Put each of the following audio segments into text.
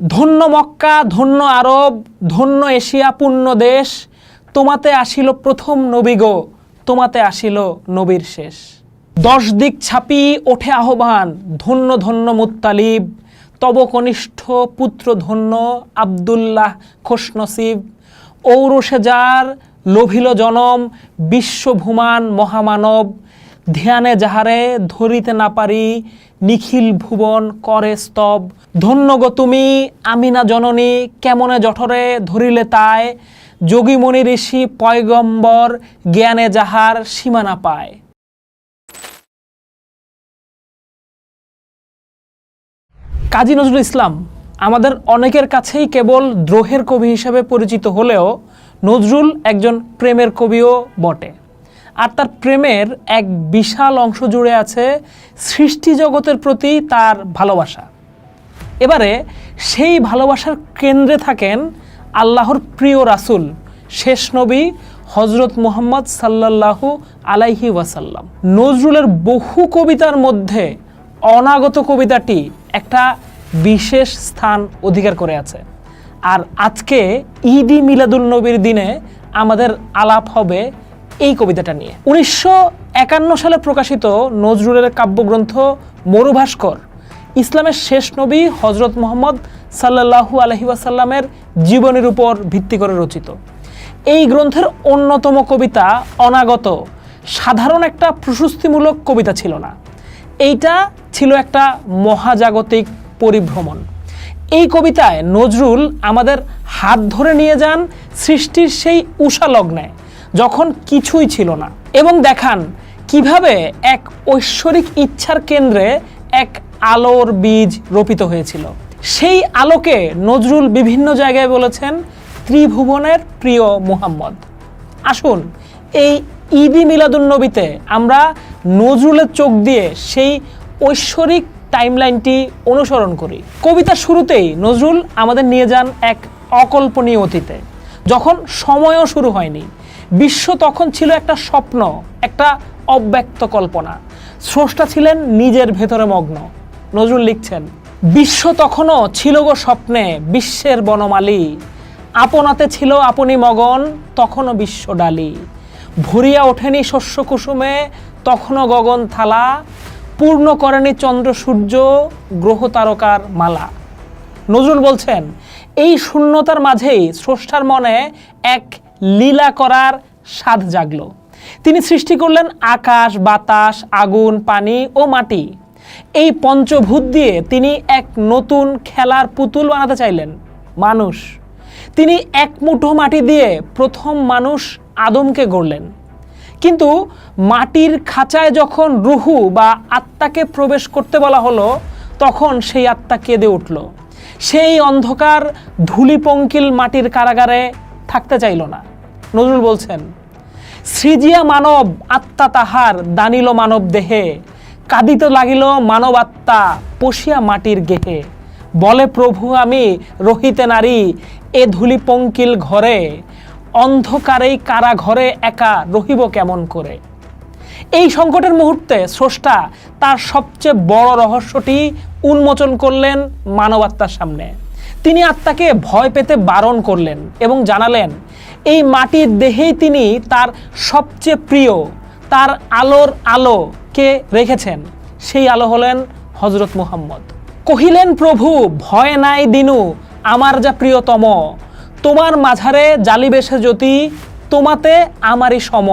ধন্য মক্কা, ধন্য আরব, ধন্য এশিয়া পূর্ণ দেশ, তোমাতে আসিল প্রথম নবী গো, তোমাতে আসিল নবীর শেষ। দশ দিক ছাপি ওঠে আহ্বান, ধন্য ধন্য মুত্তালিব তব কনিষ্ঠ পুত্র ধন্য আবদুল্লাহ খোশনসিব। ঔরসে যার লোভিল জনম, বিশ্বভুমান মহামানব ধ্যানে যাহারে ধরিতে না পারি, নিখিল ভুবন করে স্তব। ধন্য গো তুমি, আমিনা জননী, কেমনে জঠরে ধরিলে তাই? যোগীমণি ঋষি পয়গম্বর জ্ঞানে যাহার সীমানা পায়। কাজী নজরুল ইসলাম, আমাদের অনেকের কাছেই কেবল দ্রোহের কবি হিসেবে পরিচিত হলেও নজরুল একজন প্রেমের কবিও বটে। আর তার প্রেমের এক বিশাল অংশ জুড়ে আছে সৃষ্টি জগতের প্রতি তার ভালোবাসা। এবারে সেই ভালোবাসার কেন্দ্রে থাকেন আল্লাহর প্রিয় রাসূল, শেষ নবী হজরত মোহাম্মদ সাল্লাল্লাহু আলাইহি ওয়াসাল্লাম। নজরুলের বহু কবিতার মধ্যে অনাগত কবিতাটি একটা বিশেষ স্থান অধিকার করে আছে। আর আজকে ঈদি মিলাদুল নবীর দিনে আমাদের আলাপ হবে এই কবিতাটা নিয়ে। উনিশশো একান্ন সালে প্রকাশিত নজরুলের কাব্যগ্রন্থ মরুভাস্কর, ইসলামের শেষ নবী হজরত মোহাম্মদ সাল্লাহু আলহি ওয়াসাল্লামের জীবনের উপর ভিত্তি করে রচিত। এই গ্রন্থের অন্যতম কবিতা অনাগত, সাধারণ একটা প্রশস্তিমূলক কবিতা ছিল না। এইটা ছিল একটা মহাজাগতিক পরিভ্রমণ। এই কবিতায় নজরুল আমাদের হাত ধরে নিয়ে যান সৃষ্টির সেই উষা লগ্নে যখন কিছুই ছিল না। এবং দেখান, কীভাবে এক ঐশ্বরিক ইচ্ছার কেন্দ্রে এক আলোর বীজ রোপিত হয়েছিল। সেই আলোকে নজরুল বিভিন্ন জায়গায় বলেছেন, ত্রিভুবনের প্রিয় মুহাম্মদ। আসুন, এই ঈদি মিলাদুন্নবীতে আমরা নজরুলের চোখ দিয়ে সেই ঐশ্বরিক টাইমলাইনটি অনুসরণ করি। কবিতার শুরুতেই নজরুল আমাদের নিয়ে যান এক অকল্পনীয় অতীতে, যখন সময়ও শুরু হয়নি। বিশ্ব তখন ছিল একটা স্বপ্ন, একটা অব্যক্ত কল্পনা। স্রষ্টা ছিলেন নিজের ভেতরে মগ্ন। নজরুল লিখছেন, বিশ্ব তখনও ছিল গো স্বপ্নে, বিশ্বের বনমালী। আপনাতে ছিল আপনি মগন, তখনও বিশ্ব ডালি। ভরিয়া ওঠেনি শস্য কুসুমে, তখনও গগন থালা। পূর্ণ করেনি চন্দ্র সূর্য, গ্রহ তারকার মালা। নজরুল বলছেন, এই শূন্যতার মাঝেই স্রষ্টার মনে এক লীলা করার স্বাদ জাগলো। তিনি সৃষ্টি করলেন আকাশ, বাতাস, আগুন, পানি ও মাটি। এই পঞ্চভূত দিয়ে তিনি এক নতুন খেলার পুতুল বানাতে চাইলেন, মানুষ। তিনি এক মুঠো মাটি দিয়ে প্রথম মানুষ আদমকে গড়লেন। কিন্তু মাটির খাঁচায় যখন রুহু বা আত্মাকে প্রবেশ করতে বলা হলো, তখন সেই আত্মা কেঁদে উঠল। সেই অন্ধকার ধুলিপঙ্কিল মাটির কারাগারে থাকতে চাইল না। নজরুল বলছেন, সৃজিয়া মানব আত্মা তাহার, দানিল মানব দেহে। কাঁদিতে লাগিল মানব আত্মা পশিয়া মাটির গেহে। বলে, প্রভু, আমি রহিতে নারী, এ ধুলি পঙ্কিল ঘরে। অন্ধকারেই কারা ঘরে একা রহিব কেমন করে? এই সংকটের মুহূর্তে স্রষ্টা তার সবচেয়ে বড় রহস্যটি উন্মোচন করলেন মানবাত্মার সামনে। তিনি আত্মাকে ভয় পেতে বারণ করলেন এবং জানালেন, এই মাটির দেহেই তিনি তার সবচেয়ে প্রিয়, তার আলোর আলোকে রেখেছেন? সেই আলো হলেন হজরত মুহাম্মদ। কহিলেন, প্রভু, ভয় নাই দিনু, আমার যা প্রিয়তম, তোমার মাঝারে জালিবেশে জ্যোতি, তোমাতে আমারই সম।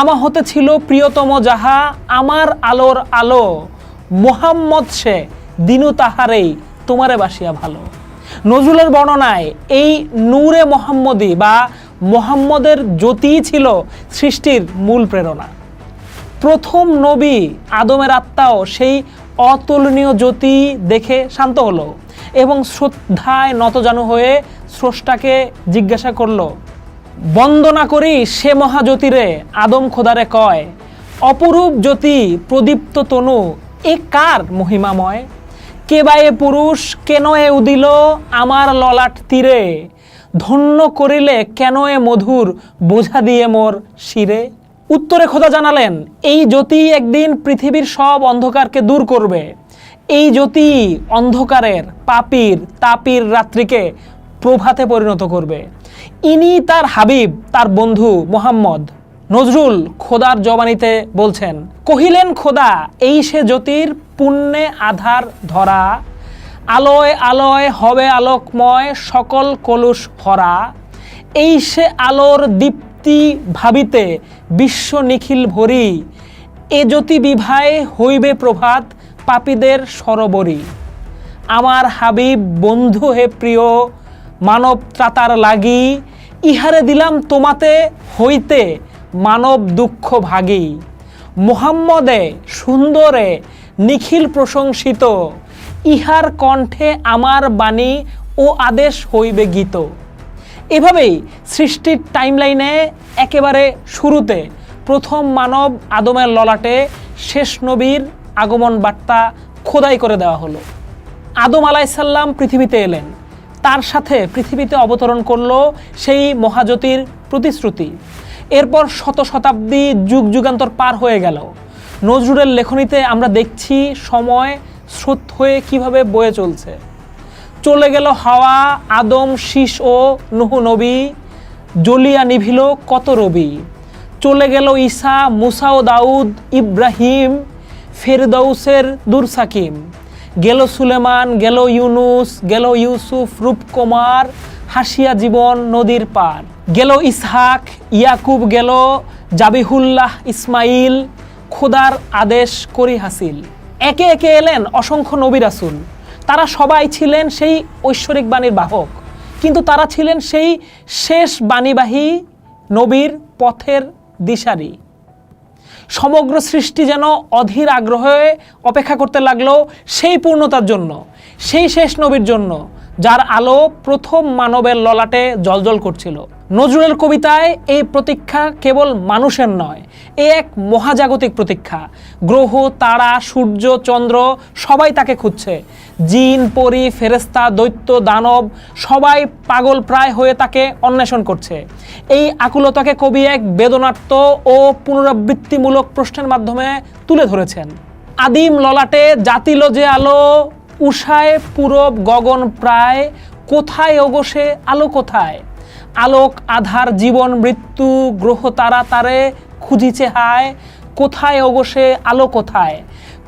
আমা হতে ছিল প্রিয়তম যাহা আমার আলোর আলো, মোহাম্মদ সে, দিনু তাহারেই তোমারে বাসিয়া ভালো। নজরুলের বর্ণনায় এই নূরে মোহাম্মদী বা মোহাম্মদের জ্যোতিই ছিল সৃষ্টির মূল প্রেরণা। প্রথম নবী আদমের আত্মাও সেই অতুলনীয় জ্যোতি দেখে শান্ত হলো এবং শ্রদ্ধায় নতজানু হয়ে স্রষ্টাকে জিজ্ঞাসা করল, বন্দনা করি সে মহাজ্যোতিরে, আদম খোদারে কয়, অপরূপ জ্যোতি প্রদীপ্ত তনু, এ কার মহিমাময়? কে বা এ পুরুষ, কেন এ উদিল, আমার ললাট তীরে? ধন্য করিলে কেন এ মধুর, বোঝা দিয়ে মোর শিরে? উত্তরে খোদা জানালেন, এই জ্যোতি একদিন পৃথিবীর সব অন্ধকারকে দূর করবে। এই জ্যোতি অন্ধকারের পাপির, তাপির রাত্রিকে প্রভাতে পরিণত করবে। ইনি তার হাবিব, তার বন্ধু মোহাম্মদ। নজরুল খোদার জবানিতে বলছেন, কহিলেন খোদা, এই সে জ্যোতির পুণ্যে আধার ধরা, আলোয় আলোয় হবে আলোকময় সকল কলুষ ভরা, এই সে আলোর দীপ্তি ভাবিতে বিশ্ব নিখিল ভরি, এ জ্যোতি বিভায় হইবে প্রভাত পাপীদের সরবরী। আমার হাবিব, বন্ধু হে প্রিয় মানব ত্রাতার লাগি, ইহারে দিলাম তোমাতে হইতে মানব দুঃখ ভাগী। মোহাম্মদে সুন্দরে, নিখিল প্রশংসিত। ইহার কণ্ঠে আমার বাণী ও আদেশ হইবে গীত। এভাবেই সৃষ্টির টাইমলাইনে একেবারে শুরুতে প্রথম মানব আদমের ললাটে শেষ নবীর আগমন বার্তা খোদাই করে দেওয়া হলো। আদম আলাইসাল্লাম পৃথিবীতে এলেন। তার সাথে পৃথিবীতে অবতরণ করল সেই মহাজ্যোতির প্রতিশ্রুতি। এরপর শত শতাব্দী যুগ যুগান্তর পার হয়ে গেল। নজরুলের লেখনীতে আমরা দেখছি সময়, স্রোত হয়ে কীভাবে বয়ে চলছে। চলে গেল হাওয়া, আদম, শীষ ও নুহু নবী। জ্বলিয়া নিভিল কত রবি। চলে গেল ঈসা, মুসা ও দাউদ, ইব্রাহিম, ফেরদৌসের দুরসাকিম। গেল সুলেমান, গেল ইউনুস, গেল ইউসুফ, রূপকুমার, হাসিয়া জীবন, নদীর পার। গেল ইসহাক, ইয়াকুব গেল, জাবিহুল্লাহ ইসমাইল, খোদার আদেশ করি হাসিল। একে একে এলেন অসংখ্য নবী রাসুল। তারা সবাই ছিলেন সেই ঐশ্বরিক বাণীর বাহক। কিন্তু তারা ছিলেন সেই শেষ বাণীবাহী নবীর পথের দিশারি। সমগ্র সৃষ্টি যেন অধীর আগ্রহে অপেক্ষা করতে লাগল সেই পূর্ণতার জন্য, সেই শেষ নবীর জন্য, যার আলো প্রথম মানবের ললাটে জলজল করছিল। নজরুলের কবিতায় এই প্রতীক্ষা কেবল মানুষের নয় এ এক মহাজাগতিক প্রতীক্ষা। গ্রহ, তারা, সূর্য, চন্দ্র, সবাই তাকে খুঁজছে। জিন, পরি ফেরেস্তা দৈত্য, দানব, সবাই পাগল প্রায় হয়ে তাকে অন্বেষণ করছে। এই আকুলতাকে কবি এক বেদনার্থ ও পুনরাবৃত্তিমূলক প্রশ্নের মাধ্যমে তুলে ধরেছেন। আদিম ললাটে জাতিল যে আলো, উষায় পূরব গগন প্রায়, কোথায় ওগোসে আলো কোথায়? আলোক, আধার, জীবন, মৃত্যু, গ্রহ, তারা, তারে খুঁজিছে হায়, কোথায় ওগোসে আলো কোথায়?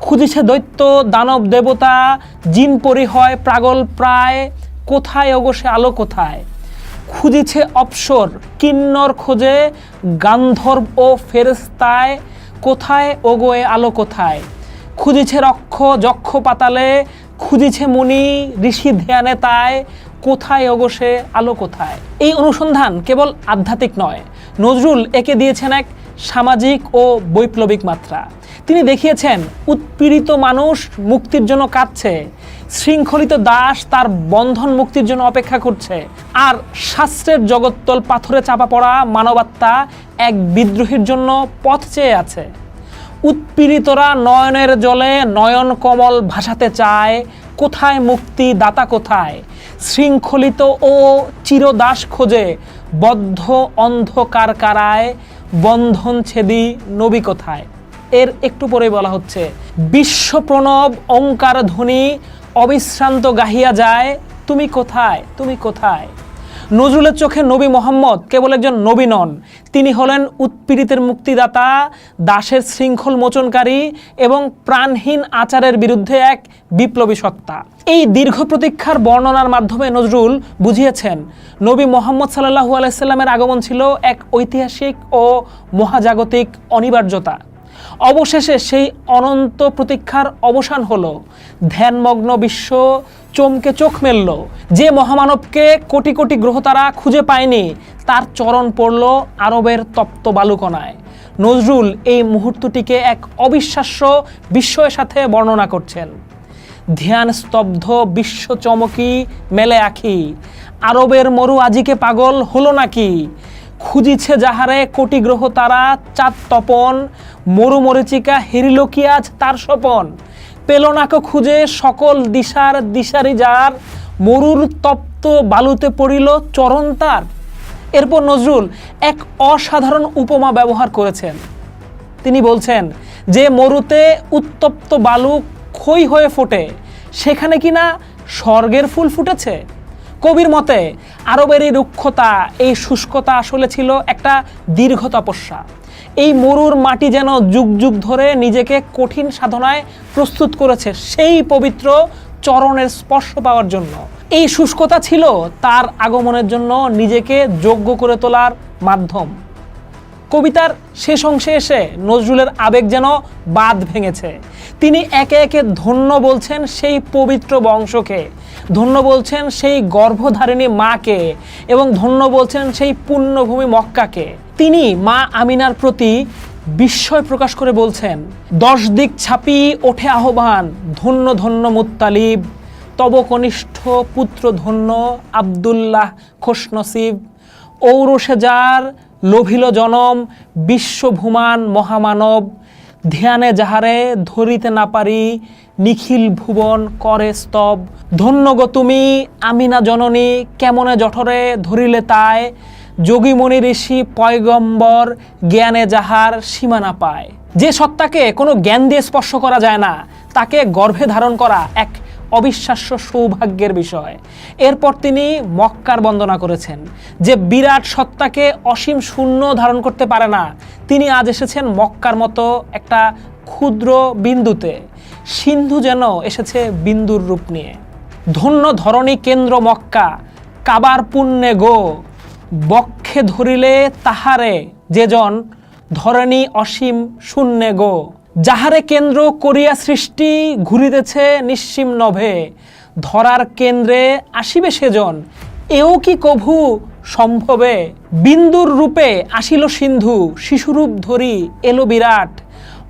খুঁজিছে দৈত্য, দানব, দেবতা, জিন পরি হয় প্রাগল প্রায়, কোথায় ওগোসে আলো কোথায়? খুঁজিছে অপসর, কিন্নর খোঁজে, গান্ধর্ব ও ফেরেস্তায় কোথায় ওগোয়ে, আলো কোথায়? খুঁজিছে রক্ষ, যক্ষ পাতালে, খুঁজিছে মুনি, ঋষি ধ্যানে তাই কোথায় অবসে আলো কোথায়? এই অনুসন্ধান কেবল আধ্যাত্মিক নয়, নজরুল একে দিয়েছেন এক সামাজিক ও বৈপ্লবিক মাত্রা। তিনি দেখিয়েছেন, উৎপীড়িত মানুষ মুক্তির জন্য কাঁদছে, শৃঙ্খলিত দাস তার বন্ধন মুক্তির জন্য অপেক্ষা করছে, আর শাস্ত্রের জগত্তল পাথরে চাপা পড়া মানবাত্মা এক বিদ্রোহীর জন্য পথ চেয়ে আছে। উৎপীড়িতরা নয়নের জলে নয়ন কমল ভাসাতে চায়, কোথায় মুক্তি দাতা কোথায়? শৃঙ্খলিত ও চিরদাস খোঁজে বদ্ধ অন্ধকার কারায় বন্ধন ছেদি নবী কোথায়? এর একটু পরে বলা হচ্ছে, বিশ্ব প্রণব ওঙ্কার ধ্বনি অবিশ্রান্ত গাহিয়া যায়, তুমি কোথায়? তুমি কোথায়? নজরুলের চোখে নবী মোহাম্মদ কেবল একজন নবী নন। তিনি হলেন উৎপীড়িতের মুক্তিদাতা, দাসের শৃঙ্খল মোচনকারী এবং প্রাণহীন আচারের বিরুদ্ধে এক বিপ্লবী সত্তা। এই দীর্ঘ প্রতীক্ষার বর্ণনার মাধ্যমে নজরুল বুঝিয়েছেন, নবী মোহাম্মদ সাল্লাহু আলাইস্লামের আগমন ছিল এক ঐতিহাসিক ও মহাজাগতিক অনিবার্যতা। অবশেষে সেই অনন্ত প্রতীক্ষার অবসান হলো। ধ্যানমগ্ন বিশ্ব চমকে চোখ মেলল। যে মহামানবকে কোটি কোটি গ্রহতারা খুঁজে পায়নি, তার চরণ পড়ল আরবের তপ্ত বালুকণায়। নজরুল এই মুহূর্তটিকে এক অবিশ্বাস্য বিস্ময়ের সাথে বর্ণনা করছেন। ধ্যান স্তব্ধ বিশ্ব চমকি মেলে আখি। আরবের মরু আজিকে পাগল হলো নাকি? খুঁজিছে যাহারে কোটি গ্রহ তারা, চাঁদ তপন, মরু মরিচিকা হিরিল কি আজ তার স্বপন। পেল নাকো খুঁজে সকল দিশার দিশারি যার, মরুর তপ্ত বালুতে পড়িল চরণ তার। এরপর নজরুল এক অসাধারণ উপমা ব্যবহার করেছেন। তিনি বলছেন, যে মরুতে উত্তপ্ত বালু ক্ষয় হয়ে ফোটে, সেখানে কিনা স্বর্গের ফুল ফুটেছে? কবির মতে আরবের এই রুক্ষতা, এই শুষ্কতা আসলে ছিল একটা দীর্ঘ তপস্যা। এই মরুর মাটি যেন যুগ যুগ ধরে নিজেকে কঠিন সাধনায় প্রস্তুত করেছে সেই পবিত্র চরণের স্পর্শ পাওয়ার জন্য। এই শুষ্কতা ছিল তার আগমনের জন্য নিজেকে যোগ্য করে তোলার মাধ্যম। কবিতার শেষ অংশে এসে নজরুলের আবেগ যেন বাঁধ ভেঙেছে। তিনি একে একে ধন্য বলছেন সেই পবিত্র বংশকে, ধন্য বলছেন সেই গর্ভধারিণী মাকে, এবং ধন্য বলছেন সেই পুণ্যভূমি মক্কাকে। তিনি মা আমিনার প্রতি বিস্ময় প্রকাশ করে বলছেন, দশ দিক ছাপি ওঠে আহ্বান, ধন্য ধন্য মুত্তালিব তব কনিষ্ঠ পুত্র ধন্য আবদুল্লাহ খোশনসিব ঔরসে যার লোভিল জনম, বিশ্বভুমান মহামানব ধ্যানে যাহারে ধরিতে না পারি, নিখিল ভুবন করে স্তব। ধন্যগ তুমি আমিনা জননী, কেমনে জঠরে ধরিলে তাই? যোগীমণি ঋষি পয়গম্বর জ্ঞানে যাহার সীমানা পায়। যে সত্তাকে কোনো জ্ঞান দিয়ে স্পর্শ করা যায় না, তাকে গর্ভে ধারণ করা এক অবিশ্বাস্য সৌভাগ্যের বিষয়। এরপর তিনি মক্কার বন্দনা করেছেন। যে বিরাট সত্তাকে অসীম শূন্য ধারণ করতে পারে না, তিনি আজ এসেছেন মক্কার মতো একটা ক্ষুদ্র বিন্দুতে। সিন্ধু যেন এসেছে বিন্দুর রূপ নিয়ে। ধন্য ধরণী কেন্দ্র মক্কা, কাবার পুণ্যে গো। বক্ষে ধরিলে তাহারে যেজন ধরণী অসীম শূন্যে গো। যাহারে কেন্দ্র করিয়া সৃষ্টি ঘুরিতেছে নিঃসীম নভে, ধরার কেন্দ্রে আসিবে সেজন। এও কি কভু সম্ভবে? বিন্দুর রূপে আসিল সিন্ধু, শিশুরূপ ধরি এলো বিরাট।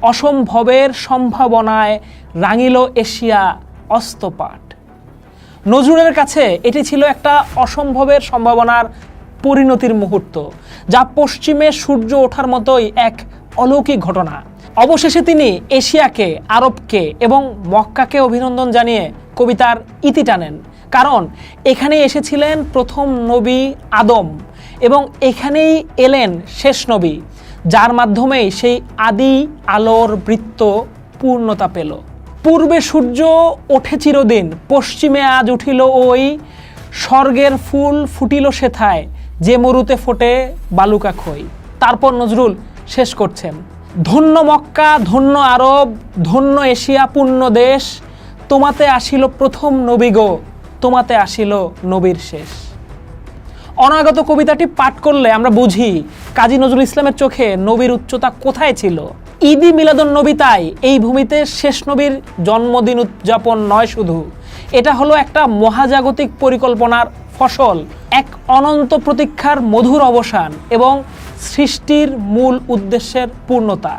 অসম্ভবের সম্ভাবনায় রাঙিল এশিয়া অস্তপাট। নজরুলের কাছে এটি ছিল একটা অসম্ভবের সম্ভাবনার পরিণতির মুহূর্ত, যা পশ্চিমে সূর্য ওঠার মতোই এক অলৌকিক ঘটনা। অবশেষে তিনি এশিয়াকে, আরবকে এবং মক্কাকে অভিনন্দন জানিয়ে কবিতার ইতি টানেন। কারণ এখানে এসেছিলেন প্রথম নবী আদম এবং এখানেই এলেন শেষ নবী, যার মাধ্যমেই সেই আদি আলোর বৃত্ত পূর্ণতা পেল। পূর্বে সূর্য ওঠে চিরদিন, পশ্চিমে আজ উঠিল ওই, স্বর্গের ফুল ফুটিল সেথায়, যে মরুতে ফোটে বালুকা খই তারপর নজরুল শেষ করছেন। ধন্য মক্কা, ধন্য আরব, ধন্য এশিয়া পূর্ণ দেশ, তোমাতে আসিল প্রথম নবী গো, তোমাতে আসিল নবীর শেষ। অনাগত কবিতাটি পাঠ করলে আমরা বুঝি, কাজী নজরুল ইসলামের চোখে নবীর উচ্চতা কোথায় ছিল? ঈদি মিলাদুন নবী তাই, এই ভূমিতে শেষ নবীর জন্মদিন উদযাপন নয় শুধু। এটা হলো একটা মহাজাগতিক পরিকল্পনার ফসল, এক অনন্ত প্রতীক্ষার মধুর অবসান এবং সৃষ্টির মূল উদ্দেশ্যের পূর্ণতা।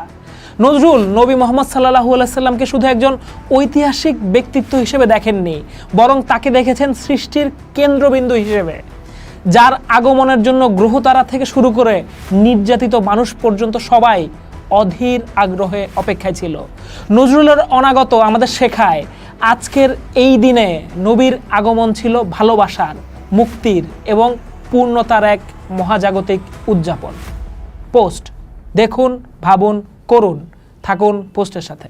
নজরুল নবী মোহাম্মদ সাল্লাহু আলাইসাল্লামকে শুধু একজন ঐতিহাসিক ব্যক্তিত্ব হিসেবে দেখেননি, বরং তাকে দেখেছেন সৃষ্টির কেন্দ্রবিন্দু হিসেবে। যার আগমনের জন্য গ্রহতারা থেকে শুরু করে নির্যাতিত মানুষ পর্যন্ত সবাই অধীর আগ্রহে অপেক্ষায় ছিল। নজরুলের অনাগত আমাদের শেখায়, আজকের এই দিনে নবীর আগমন ছিল ভালোবাসার, মুক্তির এবং পূর্ণতার এক মহাজাগতিক উদযাপন। পোস্ট দেখুন ভাবুন করুন থাকুন পোস্টের সাথে।